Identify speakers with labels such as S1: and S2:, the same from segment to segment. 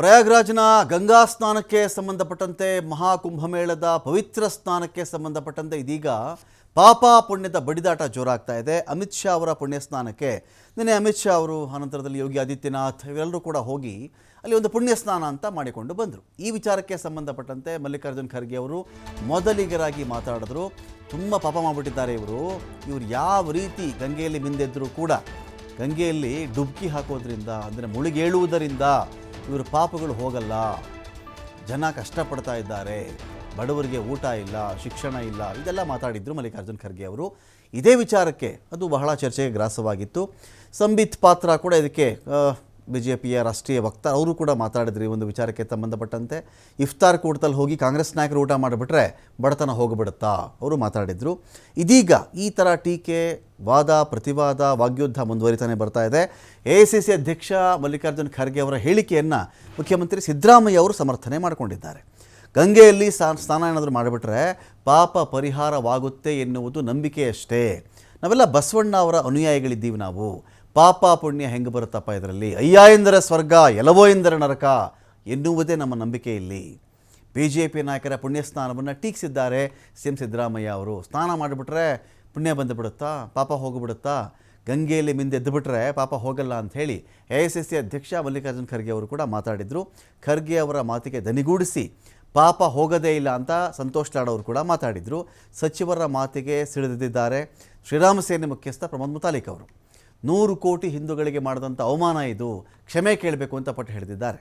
S1: ಪ್ರಯಾಗ್ರಾಜ್ನ ಗಂಗಾ ಸ್ನಾನಕ್ಕೆ ಸಂಬಂಧಪಟ್ಟಂತೆ ಮಹಾಕುಂಭಮೇಳದ ಪವಿತ್ರ ಸ್ನಾನಕ್ಕೆ ಸಂಬಂಧಪಟ್ಟಂತೆ ಇದೀಗ ಪಾಪ ಪುಣ್ಯದ ಬಡಿದಾಟ ಜೋರಾಗ್ತಾ ಇದೆ. ಅಮಿತ್ ಶಾ ಅವರ ಪುಣ್ಯ ಸ್ನಾನಕ್ಕೆ ನಿನ್ನೆ ಅಮಿತ್ ಶಾ ಅವರು ಅನಂತರದಲ್ಲಿ ಯೋಗಿ ಆದಿತ್ಯನಾಥ್ ಇವರೆಲ್ಲರೂ ಕೂಡ ಹೋಗಿ ಅಲ್ಲಿ ಒಂದು ಪುಣ್ಯ ಸ್ನಾನ ಅಂತ ಮಾಡಿಕೊಂಡು ಬಂದರು. ಈ ವಿಚಾರಕ್ಕೆ ಸಂಬಂಧಪಟ್ಟಂತೆ ಮಲ್ಲಿಕಾರ್ಜುನ್ ಖರ್ಗೆ ಅವರು ಮೊದಲಿಗರಾಗಿ ಮಾತಾಡಿದ್ರು. ತುಂಬ ಪಾಪ ಮಾಡಿಬಿಟ್ಟಿದ್ದಾರೆ ಇವರು. ಇವರು ಯಾವ ರೀತಿ ಗಂಗೆಯಲ್ಲಿ ಮಿಂದೆದ್ದರೂ ಕೂಡ ಗಂಗೆಯಲ್ಲಿ ಡುಬ್ಕಿ ಹಾಕೋದ್ರಿಂದ, ಅಂದರೆ ಮುಳುಗೇಳುವುದರಿಂದ ಇವ್ರ ಪಾಪಗಳು ಹೋಗಲ್ಲ. ಜನ ಕಷ್ಟಪಡ್ತಾ ಇದ್ದಾರೆ. ಬಡವರಿಗೆ ಊಟ ಇಲ್ಲ, ಶಿಕ್ಷಣ ಇಲ್ಲ, ಇದೆಲ್ಲ ಮಾತಾಡಿದ್ರು ಮಲ್ಲಿಕಾರ್ಜುನ್ ಖರ್ಗೆ ಅವರು. ಇದೇ ವಿಚಾರಕ್ಕೆ ಅದು ಬಹಳ ಚರ್ಚೆಗೆ ಗ್ರಾಸವಾಗಿತ್ತು. ಸಂಬಿತ್ ಪಾತ್ರ ಕೂಡ ಇದಕ್ಕೆ ಬಿ ಜೆ ಪಿಯ ರಾಷ್ಟ್ರೀಯ ವಕ್ತಾರ, ಅವರು ಕೂಡ ಮಾತಾಡಿದ್ರು ಈ ಒಂದು ವಿಚಾರಕ್ಕೆ ಸಂಬಂಧಪಟ್ಟಂತೆ. ಇಫ್ತಾರ್ ಕೂಟದಲ್ಲಿ ಹೋಗಿ ಕಾಂಗ್ರೆಸ್ ನಾಯಕರು ಊಟ ಮಾಡಿಬಿಟ್ರೆ ಬಡತನ ಹೋಗಿಬಿಡುತ್ತಾ? ಅವರು ಮಾತಾಡಿದರು. ಇದೀಗ ಈ ಥರ ಟೀಕೆ, ವಾದ, ಪ್ರತಿವಾದ, ವಾಗ್ಯುದ್ಧ ಮುಂದುವರಿತಾನೆ ಬರ್ತಾ ಇದೆ. ಎ ಐ ಸಿ ಸಿ ಅಧ್ಯಕ್ಷ ಮಲ್ಲಿಕಾರ್ಜುನ್ ಖರ್ಗೆ ಅವರ ಹೇಳಿಕೆಯನ್ನು ಮುಖ್ಯಮಂತ್ರಿ ಸಿದ್ದರಾಮಯ್ಯ ಅವರು ಸಮರ್ಥನೆ ಮಾಡಿಕೊಂಡಿದ್ದಾರೆ. ಗಂಗೆಯಲ್ಲಿ ಸ್ನಾನ ಏನಾದರೂ ಮಾಡಿಬಿಟ್ರೆ ಪಾಪ ಪರಿಹಾರವಾಗುತ್ತೆ ಎನ್ನುವುದು ನಂಬಿಕೆಯಷ್ಟೇ. ನಾವೆಲ್ಲ ಬಸವಣ್ಣ ಅವರ ಅನುಯಾಯಿಗಳಿದ್ದೀವಿ ನಾವು. ಪಾಪ ಪುಣ್ಯ ಹೆಂಗೆ ಬರುತ್ತಪ್ಪ ಇದರಲ್ಲಿ? ಅಯ್ಯ ಎಂದರೆ ಸ್ವರ್ಗ ಎಲವೋ ಎಂದರೆ ನರಕ ಎನ್ನುವುದೇ ನಮ್ಮ ನಂಬಿಕೆ ಇಲ್ಲಿ. ಬಿ ಜೆ ಪಿ ನಾಯಕರ ಪುಣ್ಯ ಸ್ನಾನವನ್ನು ಟೀಕಿಸಿದ್ದಾರೆ ಸಿ ಎಂ ಸಿದ್ದರಾಮಯ್ಯ ಅವರು. ಸ್ನಾನ ಮಾಡಿಬಿಟ್ರೆ ಪುಣ್ಯ ಬಂದುಬಿಡುತ್ತಾ? ಪಾಪ ಹೋಗಿಬಿಡುತ್ತಾ? ಗಂಗೆಯಲ್ಲಿ ಮಿಂದೆ ಎದ್ದುಬಿಟ್ರೆ ಪಾಪ ಹೋಗಲ್ಲ ಅಂತ ಹೇಳಿ ಎ ಎಸ್ ಎಸ್ ಸಿ ಅಧ್ಯಕ್ಷ ಮಲ್ಲಿಕಾರ್ಜುನ್ ಖರ್ಗೆ ಅವರು ಕೂಡ ಮಾತಾಡಿದರು. ಖರ್ಗೆ ಅವರ ಮಾತಿಗೆ ದನಿಗೂಡಿಸಿ ಪಾಪ ಹೋಗದೇ ಇಲ್ಲ ಅಂತ ಸಂತೋಷ್ ಲಾಡ್ ಅವರು ಕೂಡ ಮಾತಾಡಿದರು. ಸಚಿವರ ಮಾತಿಗೆ ಸಿಡಿದಿದ್ದಾರೆ ಶ್ರೀರಾಮ ಸೇನೆ ಮುಖ್ಯಸ್ಥ ಪ್ರಮೋದ್ ಮುತಾಲಿಕ್ ಅವರು. ನೂರು ಕೋಟಿ ಹಿಂದೂಗಳಿಗೆ ಮಾಡಿದಂಥ ಅವಮಾನ ಇದು. ಕ್ಷಮೆ ಕೇಳಬೇಕು ಅಂತ ಪಟ್ಟು ಹೇಳಿದ್ದಾರೆ.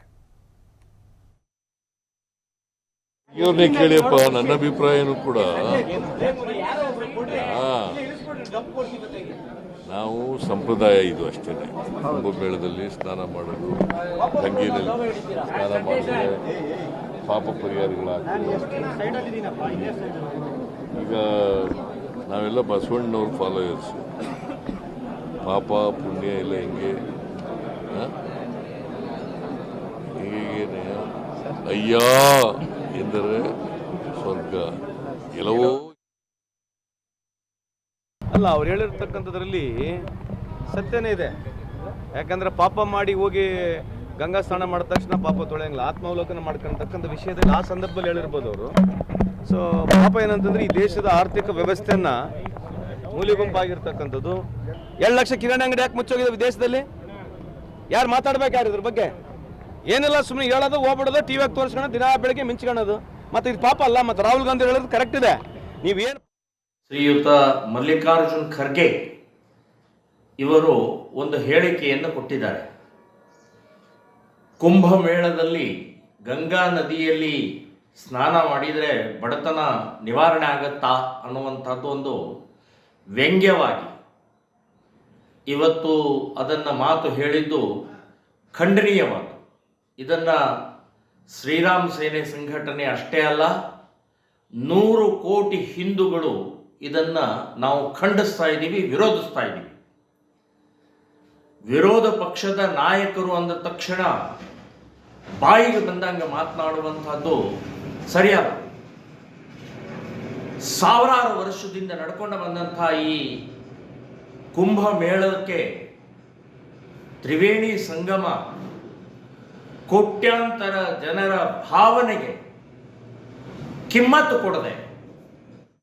S2: ಕೇಳಿಯಪ್ಪ, ನನ್ನ ಅಭಿಪ್ರಾಯನೂ ಕೂಡ. ನಾವು ಸಂಪ್ರದಾಯ ಇದು ಅಷ್ಟೇ. ಕುಂಭಮೇಳದಲ್ಲಿ ಸ್ನಾನ ಮಾಡೋದು, ಗಂಗೆಯಲ್ಲಿ ಸ್ನಾನ ಮಾಡಿದ್ರೆ ಪಾಪ ಪರಿಹಾರಗಳಾಗ್ತದೆ ಈಗ ನಾವೆಲ್ಲ ಬಸವಣ್ಣವ್ರ ಫಾಲೋಯರ್ಸ್ ಪಾಪ ಪುಣ್ಯ ಇಲ್ಲ ಹಿಂಗೆ? ಹೀಗೇನೆ. ಅಯ್ಯ, ಎಂದರೆ ಸ್ವರ್ಗ. ಕೆಲವು
S3: ಅಲ್ಲ, ಅವ್ರು ಹೇಳಿರ್ತಕ್ಕಂಥದ್ರಲ್ಲಿ ಸತ್ಯನೇ ಇದೆ. ಯಾಕಂದ್ರೆ ಪಾಪ ಮಾಡಿ ಹೋಗಿ ಗಂಗಾ ಸ್ನಾನ ಮಾಡಿದ ತಕ್ಷಣ ಪಾಪ ತೊಳೆಯಂಗಿಲ್ಲ. ಆತ್ಮಾವಲೋಕನ ಮಾಡ್ಕೊಂತಕ್ಕಂಥ ವಿಷಯದಲ್ಲಿ ಆ ಸಂದರ್ಭದಲ್ಲಿ ಹೇಳಿರ್ಬೋದು ಅವರು. ಸೊ ಪಾಪ ಏನಂತಂದ್ರೆ ಈ ದೇಶದ ಆರ್ಥಿಕ ವ್ಯವಸ್ಥೆಯನ್ನ ಮೂಲಿಗುಂಪಾಗಿರ್ತಕ್ಕಂಥದ್ದು ಎರಡು ಲಕ್ಷ ಕಿರಾಣಿ ಅಂಗಡಿ ಯಾಕೆ ಮುಚ್ಚೋಗಿದೆ ವಿದೇಶದಲ್ಲಿ? ಯಾರು ಮಾತಾಡ್ಬೇಕು ಯಾರು ಇದ್ರ ಬಗ್ಗೆ? ಏನಿಲ್ಲ ಸುಮ್ಮನೆ ಹೇಳೋದು, ಹೋಗ್ಬಿಡೋದು ಟಿವಿಯಾಗ ತೋರಿಸ್ಕೊಂಡು ದಿನಾ ಬೆಳಗ್ಗೆ ಮಿಂಚ್ಕೊಳ್ಳೋದು. ಮತ್ತೆ ಇದು ಪಾಪ ಅಲ್ಲ, ಮತ್ತೆ ರಾಹುಲ್ ಗಾಂಧಿ ಹೇಳೋದು ಕರೆಕ್ಟ್ ಇದೆ. ನೀವೇನು
S4: ಶ್ರೀಯುತ ಮಲ್ಲಿಕಾರ್ಜುನ್ ಖರ್ಗೆ ಇವರು ಒಂದು ಹೇಳಿಕೆಯನ್ನು ಕೊಟ್ಟಿದ್ದಾರೆ. ಕುಂಭಮೇಳದಲ್ಲಿ ಗಂಗಾ ನದಿಯಲ್ಲಿ ಸ್ನಾನ ಮಾಡಿದರೆ ಬಡತನ ನಿವಾರಣೆ ಆಗತ್ತಾ ಅನ್ನುವಂಥದ್ದು ಒಂದು ವ್ಯಂಗ್ಯವಾಗಿ. ಇವತ್ತು ಅದನ್ನು ಮಾತು ಹೇಳಿದ್ದು ಖಂಡನೀಯವಾದ ಇದನ್ನು ಶ್ರೀರಾಮ್ ಸೇನೆ ಸಂಘಟನೆ ಅಷ್ಟೇ ಅಲ್ಲ, ನೂರು ಕೋಟಿ ಹಿಂದೂಗಳು ಇದನ್ನು ನಾವು ಖಂಡಿಸ್ತಾ ಇದ್ದೀವಿ, ವಿರೋಧಿಸ್ತಾ ಇದ್ದೀವಿ. ವಿರೋಧ ಪಕ್ಷದ ನಾಯಕರು ಅಂದ ತಕ್ಷಣ ಬಾಯಿಗೆ ಬಂದಂಗೆ ಮಾತನಾಡುವಂಥದ್ದು ಸರಿಯಲ್ಲ. ಸಾವಿರಾರು ವರ್ಷದಿಂದ ನಡ್ಕೊಂಡು ಬಂದಂಥ ಈ ಕುಂಭಮೇಳಕ್ಕೆ ತ್ರಿವೇಣಿ ಸಂಗಮ ಕೋಟ್ಯಾಂತರ ಜನರ ಭಾವನೆಗೆ ಕಿಮ್ಮತ್ತು ಕೊಡದೆ